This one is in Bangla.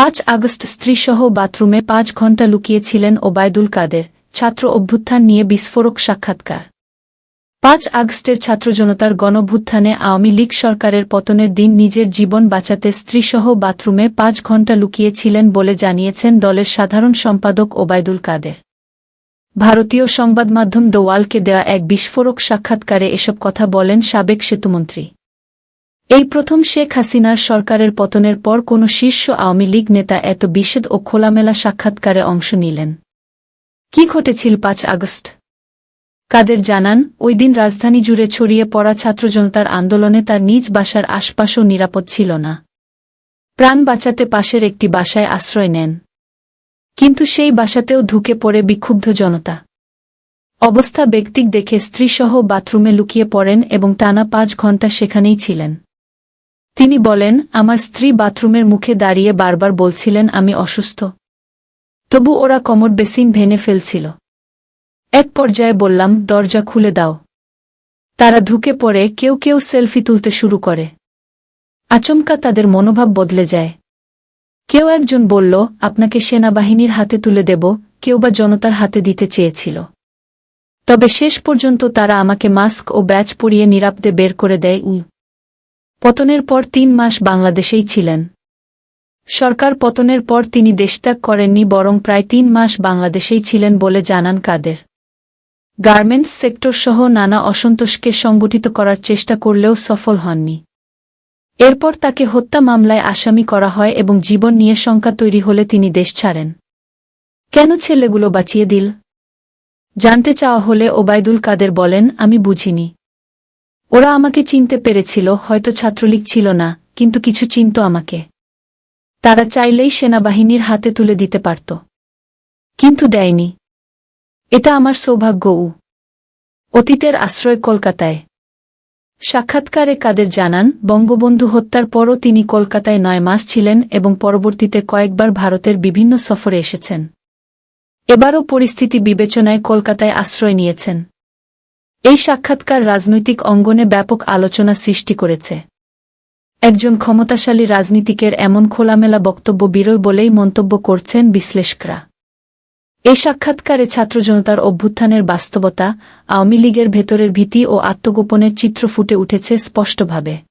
পাঁচ আগস্ট স্ত্রীসহ বাথরুমে পাঁচ ঘণ্টা লুকিয়েছিলেন ওবায়দুল কাদের, ছাত্র অভ্যুত্থান নিয়ে বিস্ফোরক সাক্ষাৎকার। পাঁচ আগস্টের ছাত্রজনতার গণভ্যুত্থানে আওয়ামী লীগ সরকারের পতনের দিন নিজের জীবন বাঁচাতে স্ত্রীসহ বাথরুমে পাঁচ ঘণ্টা লুকিয়েছিলেন বলে জানিয়েছেন দলের সাধারণ সম্পাদক ওবায়দুল কাদের। ভারতীয় সংবাদমাধ্যম দোয়ালকে দেওয়া এক বিস্ফোরক সাক্ষাৎকারে এসব কথা বলেন সাবেক সেতুমন্ত্রী। এই প্রথম শেখ হাসিনার সরকারের পতনের পর কোনো শীর্ষ আওয়ামী লীগ নেতা এত বিশেদ ও খোলামেলা সাক্ষাৎকারে অংশ নিলেন। কি ঘটেছিল পাঁচ আগস্ট? কাদের জানান, ওই দিন রাজধানী জুড়ে ছড়িয়ে পড়া ছাত্রজনতার আন্দোলনে তার নিজ বাসার আশপাশও নিরাপদ ছিল না। প্রাণ বাঁচাতে পাশের একটি বাসায় আশ্রয় নেন। কিন্তু সেই বাসাতেও ঢুকে পড়ে বিক্ষুব্ধ জনতা। অবস্থা ব্যক্তিক দেখে স্ত্রীসহ বাথরুমে লুকিয়ে পড়েন এবং টানা পাঁচ ঘণ্টা সেখানেই ছিলেন। তিনি বলেন, আমার স্ত্রী বাথরুমের মুখে দাঁড়িয়ে বারবার বলছিলেন, আমি অসুস্থ। তবু ওরা কমর বেসিন ভেঙে ফেলছিল। এক পর্যায়ে বললাম, দরজা খুলে দাও। তারা ঢুকে পড়ে, কেউ কেউ সেলফি তুলতে শুরু করে। আচমকা তাদের মনোভাব বদলে যায়। কেউ একজন বলল, আপনাকে সেনাবাহিনীর হাতে তুলে দেব, কেউ বা জনতার হাতে দিতে চেয়েছিল। তবে শেষ পর্যন্ত তারা আমাকে মাস্ক ও ব্যাচ পরিয়ে নিরাপদে বের করে দেয়। উ পতনের পর তিন মাস বাংলাদেশেই ছিলেন। সরকার পতনের পর তিনি দেশত্যাগ করেননি বরং প্রায় তিন মাস বাংলাদেশেই ছিলেন বলে জানান কাদের। গার্মেন্টস সেক্টর সহ নানা অসন্তোষকে সংগঠিত করার চেষ্টা করলেও সফল হননি। এরপর তাকে হত্যা মামলায় আসামি করা হয় এবং জীবন নিয়ে শঙ্কা তৈরি হলে তিনি দেশ ছাড়েন। কেন ছেলেগুলো বাঁচিয়ে দিল? জানতে চাওয়া হলে ওবায়দুল কাদের বলেন, আমি বুঝিনি। ওরা আমাকে চিনতে পেরেছিল, হয়তো ছাত্রলীগ ছিল না, কিন্তু কিছু চিনত আমাকে। তারা চাইলেই সেনাবাহিনীর হাতে তুলে দিতে পারত। কিন্তু দেয়নি। এটা আমার সৌভাগ্য, উ। অতীতের আশ্রয় কলকাতায়। সাক্ষাৎকারে কাদের জানান, বঙ্গবন্ধু হত্যার পরও তিনি কলকাতায় নয় মাস ছিলেন এবং পরবর্তীতে কয়েকবার ভারতের বিভিন্ন সফরে এসেছেন। এবারও পরিস্থিতি বিবেচনায় কলকাতায় আশ্রয় নিয়েছেন। এই সাক্ষাৎকার রাজনৈতিক অঙ্গনে ব্যাপক আলোচনা সৃষ্টি করেছে। একজন ক্ষমতাশালী রাজনীতিকের এমন খোলামেলা বক্তব্য বিরল বলেই মন্তব্য করছেন বিশ্লেষকরা। এই সাক্ষাৎকারে ছাত্রজনতার অভ্যুত্থানের বাস্তবতা, আওয়ামী লীগের ভেতরের ভীতি ও আত্মগোপনের চিত্র ফুটে উঠেছে স্পষ্টভাবে।